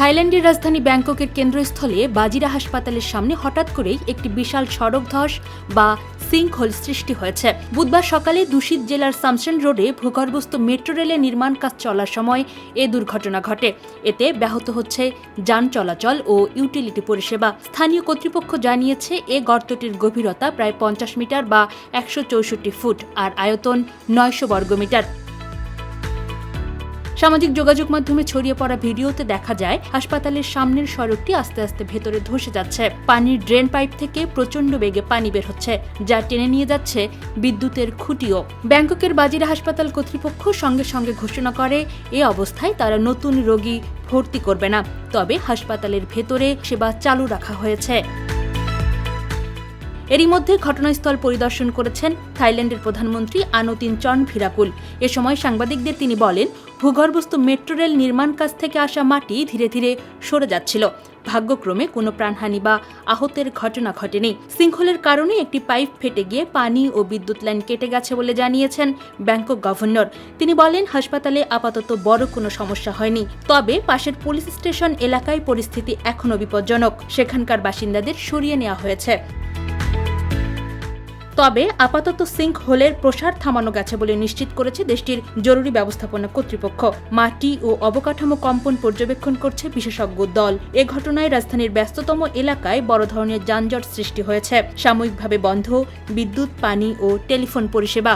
থাইল্যান্ডের রাজধানী ব্যাংককের কেন্দ্রস্থলে বাজিরা হাসপাতালের সামনে হঠাৎ করেই একটি বিশাল সড়ক ধস বা সিঙ্কহোল সৃষ্টি হয়েছে। বুধবার সকালে দূষিত জেলার সামসেন রোডে ভূগর্ভস্থ মেট্রো রেলের নির্মাণ কাজ চলার সময় এ দুর্ঘটনা ঘটে। এতে ব্যাহত হচ্ছে যান চলাচল ও ইউটিলিটি পরিষেবা। স্থানীয় কর্তৃপক্ষ জানিয়েছে, এ গর্তটির গভীরতা প্রায় পঞ্চাশ মিটার বা একশো চৌষট্টি ফুট আর আয়তন নয়শো বর্গমিটার। সামাজিক যোগাযোগ মাধ্যমে ছড়িয়ে পড়া ভিডিওতে দেখা যায়, হাসপাতালের সামনের সড়কটি আস্তে আস্তে ভেতরে ধসে যাচ্ছে। পানির ড্রেন পাইপ থেকে প্রচণ্ড বেগে পানি বের হচ্ছে, যা টেনে নিয়ে যাচ্ছে বিদ্যুতের খুঁটিও। ব্যাংককের বাজিরা হাসপাতাল কর্তৃপক্ষ সঙ্গে সঙ্গে ঘোষণা করে, এ অবস্থায় তারা নতুন রোগী ভর্তি করবে না। তবে হাসপাতালের ভেতরে সেবা চালু রাখা হয়েছে। এরই মধ্যে ঘটনাস্থল পরিদর্শন করেছেন থাইল্যান্ডের প্রধানমন্ত্রী আনুতিন চন ভিরাকুল। এ সময় সাংবাদিকদের তিনি বলেন, ভূগর্ভস্থ মেট্রো রেল নির্মাণ কাজ থেকে আসা মাটি ধীরে ধীরে সরে যাচ্ছিল। ভাগ্যক্রমে কোনো প্রাণহানি বা আহতের ঘটনা ঘটেনি। সিঙ্খলের কারণে একটি পাইপ ফেটে গিয়ে পানি ও বিদ্যুৎ লাইন কেটে গেছে বলে জানিয়েছেন ব্যাংকক গভর্নর। তিনি বলেন, হাসপাতালে আপাতত বড় কোনো সমস্যা হয়নি। তবে পাশের পুলিশ স্টেশন এলাকায় পরিস্থিতি এখনও বিপজ্জনক। সেখানকার বাসিন্দাদের সরিয়ে নেওয়া হয়েছে। তবে আপাতত সিঙ্ক হোলের প্রসার থামানো গেছে বলে নিশ্চিত করেছে দেশটির জরুরি ব্যবস্থাপনা কর্তৃপক্ষ। মাটি ও অবকাঠামো কম্পন পর্যবেক্ষণ করছে বিশেষজ্ঞ দল। এ ঘটনায় রাজধানীর ব্যস্ততম এলাকায় বড় ধরনের যানজট সৃষ্টি হয়েছে। সাময়িকভাবে বন্ধ, বিদ্যুৎ, পানি ও টেলিফোন পরিষেবা